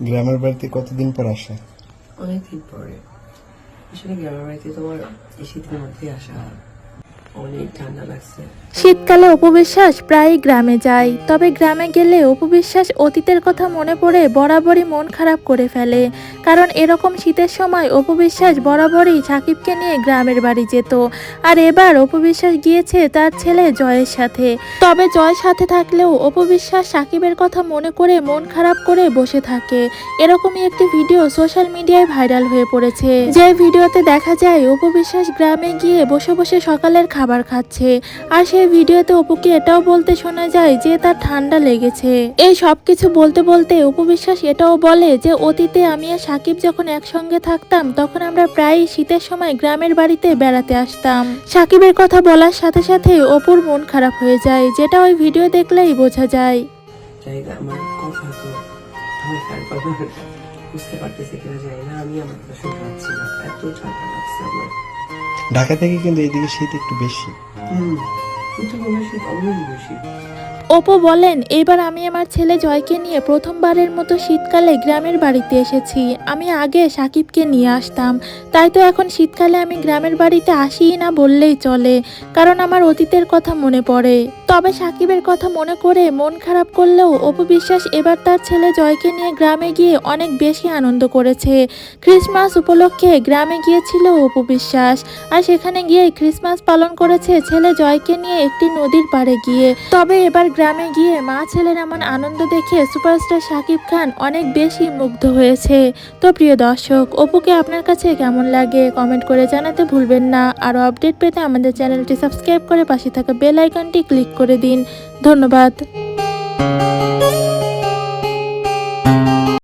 গ্রামের বাড়িতে কতদিন পর আসা? অনেকদিন পরে। আসলে গ্রামের বাড়িতে তোমার এই শীতের মধ্যে আসা অনেক ঠান্ডা লাগছে। শীতকালে উপবিশ্বাস প্রায় গ্রামে যায় তবে গ্রামে গেলে উপবিশ্বাস অতীতের কথা মনে পড়ে বরাবরই মন খারাপ করে ফেলে। কারণ এরকম শীতের সময় অপবিশ্বাস বরাবরই সাকিবকে নিয়ে গ্রামের বাড়ি যেত। আর এবার অপবিশ্বাস গিয়েছে তার ছেলে জয়ের সাথে। তবে জয় সাথে থাকলেও অপবিশ্বাস সাকিবের কথা মনে করে মন খারাপ করে বসে থাকে। এরকমই একটি ভিডিও সোশ্যাল মিডিয়ায় ভাইরাল হয়ে পড়েছে। যে ভিডিওতে দেখা যায়, অপবিশ্বাস গ্রামে গিয়ে বসে বসে সকালের খাবার খাচ্ছে। আর সেই ভিডিওতে অপুকে এটাও বলতে শোনা যায় যে তার ঠান্ডা লেগেছে। এই সব কিছু বলতে বলতে উপবিশ্বাস এটাও বলে যে, অতীতে আমি আর সাকিব যখন একসঙ্গে থাকতাম তখন আমরা প্রায়ই শীতের সময় গ্রামের বাড়িতে বেড়াতে আসতাম। সাকিবের কথা বলার সাথে সাথে অপুর মন খারাপ হয়ে যায় যেটা ওই ভিডিও দেখলেই বোঝা যায়। আমার কথা তো তোমার কার কথা বুঝতে পারতেছে কিনা জানি না আমি আমার কথা পাচ্ছি না এত ঠান্ডা লাগছে আমার। ঢাকা থেকে কিন্তু এইদিকে শীত একটু বেশি। হুম উত্তরবঙ্গের শীত অনেক বেশি। অপু বলেন এবার আমি আমার ছেলে জয়কে নিয়ে প্রথমবারের মতো শীতকালে গ্রামের বাড়িতে এসেছি। আমি আগে সাকিবকে নিয়ে আসতাম। তাই তো এখন শীতকালে আমি গ্রামের বাড়িতে আসিই না বললেই চলে, কারণ আমার অতীতের কথা মনে পড়ে। তবে সাকিবের কথা মনে করে মন খারাপ করলেও অপু বিশ্বাস এবার তার ছেলে জয়কে নিয়ে গ্রামে গিয়ে অনেক বেশি আনন্দ করেছে। ক্রিসমাস উপলক্ষে গ্রামে গিয়েছিল অপু বিশ্বাস, আর সেখানে গিয়ে ক্রিসমাস পালন করেছে ছেলে জয়কে নিয়ে একটি নদীর পাড়ে গিয়ে। তবে এবার গ্রামে গিয়ে মা ছেলের এমন আনন্দ দেখে সুপারস্টার শাকিব খান অনেক বেশি মুগ্ধ হয়েছে। তো প্রিয় দর্শক, অপুকে আপনার কাছে কেমন লাগে কমেন্ট করে জানাতে ভুলবেন না। আরও আপডেট পেতে আমাদের চ্যানেলটি সাবস্ক্রাইব করে পাশে থাকা বেল আইকনটি ক্লিক করে দিন। ধন্যবাদ।